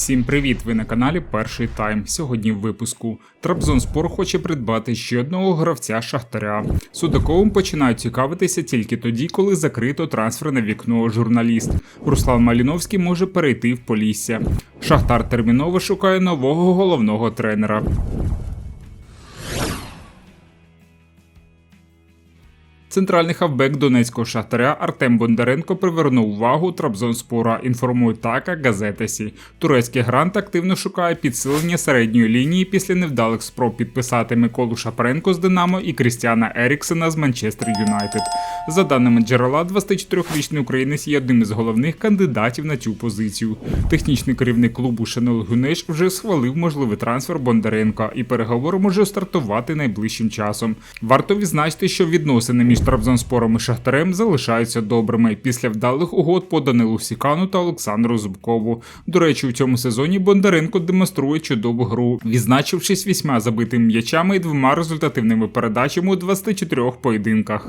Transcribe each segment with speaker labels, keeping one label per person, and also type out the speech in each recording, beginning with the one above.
Speaker 1: Всім привіт! Ви на каналі Перший Тайм. Сьогодні в випуску Трабзонспор хоче придбати ще одного гравця Шахтаря. Судаковим починають цікавитися тільки тоді, коли закрито трансферне вікно журналіст. Руслан Маліновський може перейти в Полісся. Шахтар терміново шукає нового головного тренера. Центральний хавбек донецького шахтаря Артем Бондаренко привернув увагу Трабзонспора, інформує така газетесі. Турецький грант активно шукає підсилення середньої лінії після невдалих спроб підписати Миколу Шапаренко з Динамо і Крістіана Еріксена з Манчестер Юнайтед. За даними джерела, 24-річний українець є одним із головних кандидатів на цю позицію. Технічний керівник клубу Шанол Гюнеш вже схвалив можливий трансфер Бондаренка, і переговори може стартувати найближчим часом. Варто відзначити, що відносини між Трабзонспором і Шахтарем залишаються добрими після вдалих угод по Данилу Сікану та Олександру Зубкову. До речі, у цьому сезоні Бондаренко демонструє чудову гру, відзначившись вісьма забитими м'ячами і двома результативними передачами у 24 поєдинках.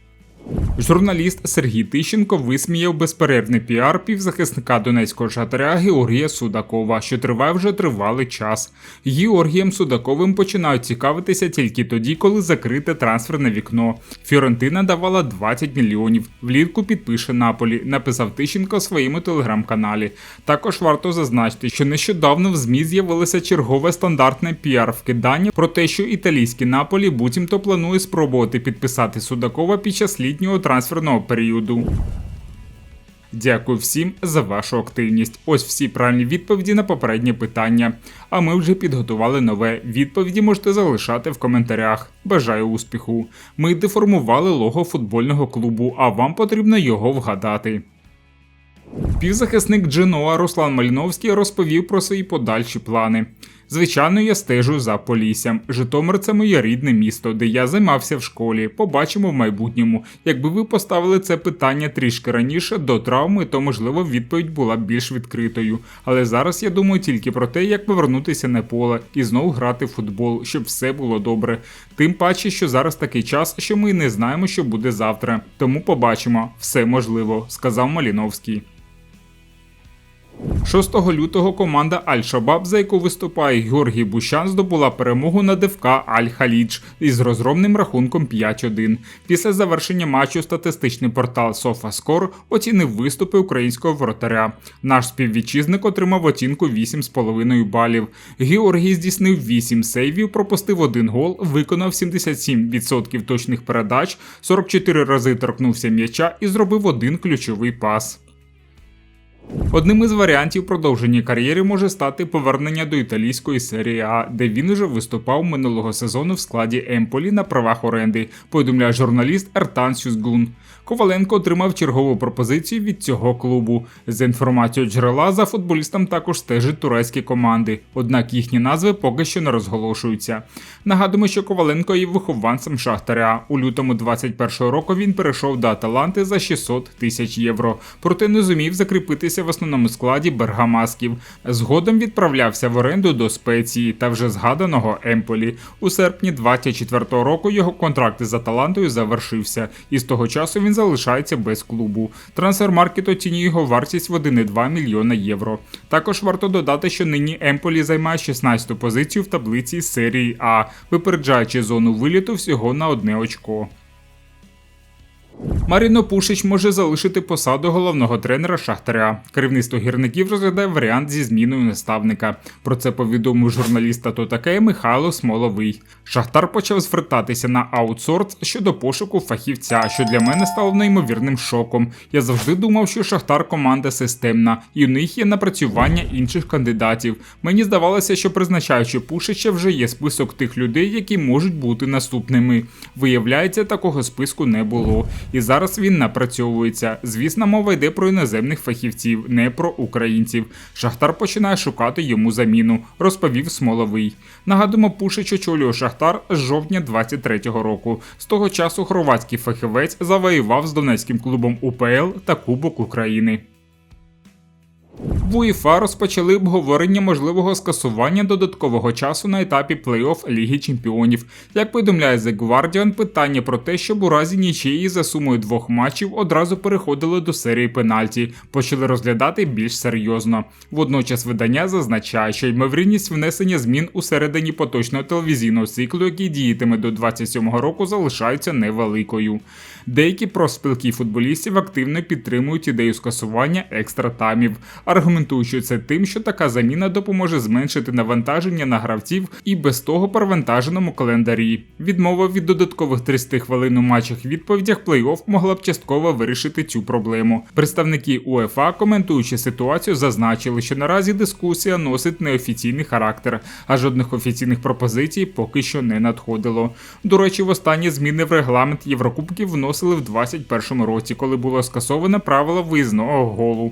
Speaker 1: Журналіст Сергій Тищенко висміяв безперервний піар півзахисника донецького шатаря Георгія Судакова, що триває вже тривалий час. Георгієм Судаковим починають цікавитися тільки тоді, коли закрите трансферне вікно. Фіорентина давала 20 мільйонів. Влітку підпише Наполі, написав Тищенко в своєму телеграм-каналі. Також варто зазначити, що нещодавно в ЗМІ з'явилося чергове стандартне піар-вкидання про те, що італійський Наполі буцімто планує спробувати підписати Судакова під час літнього трансферного періоду. Дякую всім за вашу активність. Ось всі правильні відповіді на попереднє питання. А ми вже підготували нове. Відповіді можете залишати в коментарях. Бажаю успіху. Ми деформували лого футбольного клубу, а вам потрібно його вгадати. Півзахисник Дженоа Руслан Маліновський розповів про свої подальші плани. Звичайно, я стежу за Поліссям. Житомир це моє рідне місто, де я займався в школі. Побачимо в майбутньому. Якби ви поставили це питання трішки раніше до травми, то можливо відповідь була б більш відкритою. Але зараз я думаю тільки про те, як повернутися на поле і знову грати в футбол, щоб все було добре. Тим паче, що зараз такий час, що ми не знаємо, що буде завтра. Тому побачимо, все можливо, сказав Маліновський. 6 лютого команда Аль-Шабаб, за яку виступає Георгій Бущан, здобула перемогу над ФК Аль-Халідж із розгромним рахунком 5-1. Після завершення матчу статистичний портал SofaScore оцінив виступи українського воротаря. Наш співвітчизник отримав оцінку 8,5 балів. Георгій здійснив 8 сейвів, пропустив один гол, виконав 77% точних передач, 44 рази торкнувся м'яча і зробив один ключовий пас. Одним із варіантів продовження кар'єри може стати повернення до італійської серії А, де він уже виступав минулого сезону в складі Емполі на правах оренди, повідомляє журналіст Ертан Сюзгун. Коваленко отримав чергову пропозицію від цього клубу. За інформацією джерела за футболістом також стежать турецькі команди, однак їхні назви поки що не розголошуються. Нагадуємо, що Коваленко є вихованцем Шахтаря. У лютому 21-го року він перейшов до Аталанти за 600 тисяч євро, проте не зумів закріпитися в основному складі Бергамасків. Згодом відправлявся в оренду до спеції та вже згаданого Емполі. У серпні 24-го року його контракт з Аталантою завершився, і з того часу він залишається без клубу. Трансфермаркет оцінює його вартість в 1,2 мільйона євро. Також варто додати, що нині Емполі займає 16-ту позицію в таблиці серії А, випереджаючи зону виліту всього на одне очко. Маріно Пушич може залишити посаду головного тренера Шахтаря. Керівництво гірників розглядає варіант зі зміною наставника. Про це повідомив журналіст «Тато таке» Михайло Смоловий. Шахтар почав звертатися на аутсорс щодо пошуку фахівця, що для мене стало неймовірним шоком. Я завжди думав, що Шахтар команда системна, і у них є напрацювання інших кандидатів. Мені здавалося, що призначаючи Пушича вже є список тих людей, які можуть бути наступними. Виявляється, такого списку не було. І зараз Зараз він напрацьовується. Звісно, мова йде про іноземних фахівців, не про українців. Шахтар починає шукати йому заміну, розповів Смоловий. Нагадуємо, Пушич очолює Шахтар з жовтня 23-го року. З того часу хорватський фахівець завоював з донецьким клубом УПЛ та Кубок України. В УЄФА розпочали обговорення можливого скасування додаткового часу на етапі плей-офф Ліги Чемпіонів. Як повідомляє The Guardian, питання про те, щоб у разі нічиї за сумою двох матчів одразу переходили до серії пенальті, почали розглядати більш серйозно. Водночас видання зазначає, що ймовірність внесення змін у середині поточного телевізійного циклу, який діятиме до 27-го року, залишається невеликою. Деякі профспілки футболістів активно підтримують ідею скасування екстра таймів, аргументуючи це тим, що така заміна допоможе зменшити навантаження на гравців і без того перевантаженому календарі. Відмова від додаткових 30 хвилин у матчах відповідях плей-офф могла б частково вирішити цю проблему. Представники УЕФА, коментуючи ситуацію, зазначили, що наразі дискусія носить неофіційний характер, а жодних офіційних пропозицій поки що не надходило. До речі, в останні зміни в регламент Єврокубків вносили в 2021 році, коли було скасоване правило виїзного голу.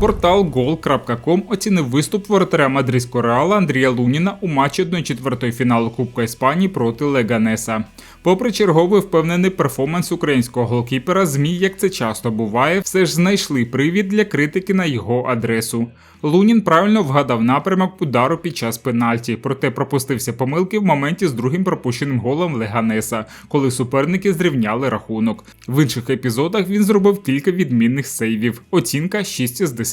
Speaker 1: Портал Goal.com оцінив виступ воротаря мадридського реала Андрія Луніна у матчі 1-4 фіналу Кубка Іспанії проти Леганеса. Попри черговий впевнений перформанс українського голкіпера, ЗМІ, як це часто буває, все ж знайшли привід для критики на його адресу. Лунін правильно вгадав напрямок удару під час пенальті, проте пропустився помилки в моменті з другим пропущеним голом Леганеса, коли суперники зрівняли рахунок. В інших епізодах він зробив кілька відмінних сейвів. Оцінка 6 з 10,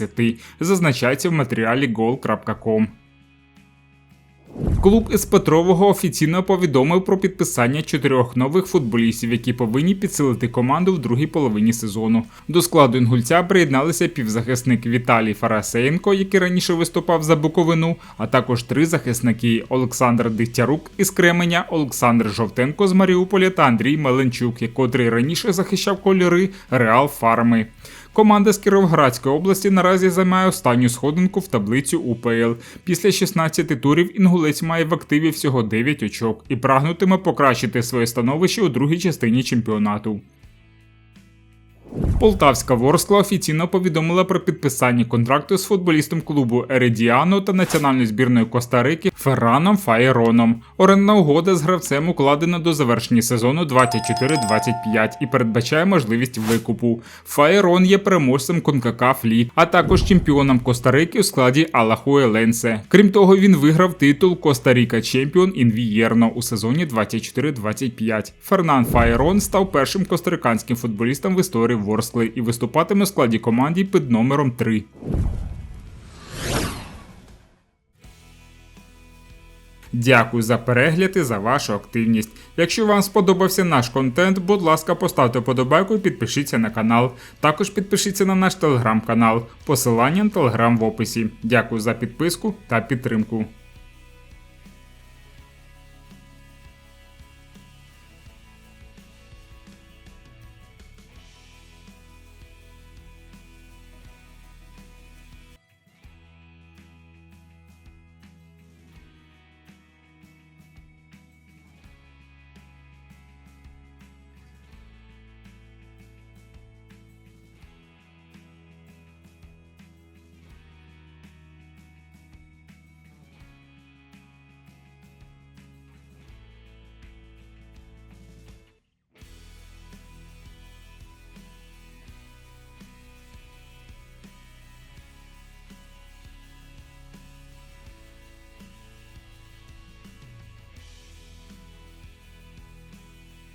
Speaker 1: зазначається в матеріалі goal.com. Клуб із Петрового офіційно повідомив про підписання чотирьох нових футболістів, які повинні підсилити команду в другій половині сезону. До складу інгульця приєдналися півзахисник Віталій Фарасеєнко, який раніше виступав за Буковину, а також три захисники Олександр Дихтярук із Кременя, Олександр Жовтенко з Маріуполя та Андрій Меленчук, котрий раніше захищав кольори Реал Фарми. Команда з Кіровоградської області наразі займає останню сходинку в таблицю УПЛ. Після 16 турів інгулець має в активі всього 9 очок і прагнутиме покращити своє становище у другій частині чемпіонату. Полтавська Ворскла офіційно повідомила про підписання контракту з футболістом клубу Ередіано та національної збірної Коста-Рики Ферраном Фаєроном. Орендна угода з гравцем укладена до завершення сезону 24-25 і передбачає можливість викупу. Фаєрон є переможцем Конкакаф Ліг, а також чемпіоном Коста-Рики у складі Алахуеленсе. Крім того, він виграв титул Коста-Ріка Чемпіон Інвієрно у сезоні 24-25. Фернан Фаєрон став першим костариканським футболістом в історії Ворскли і виступатиме в складі команді під номером 3. Дякую за перегляд і за вашу активність. Якщо вам сподобався наш контент, будь ласка, поставте подобайку і підпишіться на канал. Також підпишіться на наш телеграм-канал. Посилання на телеграм в описі. Дякую за підписку та підтримку.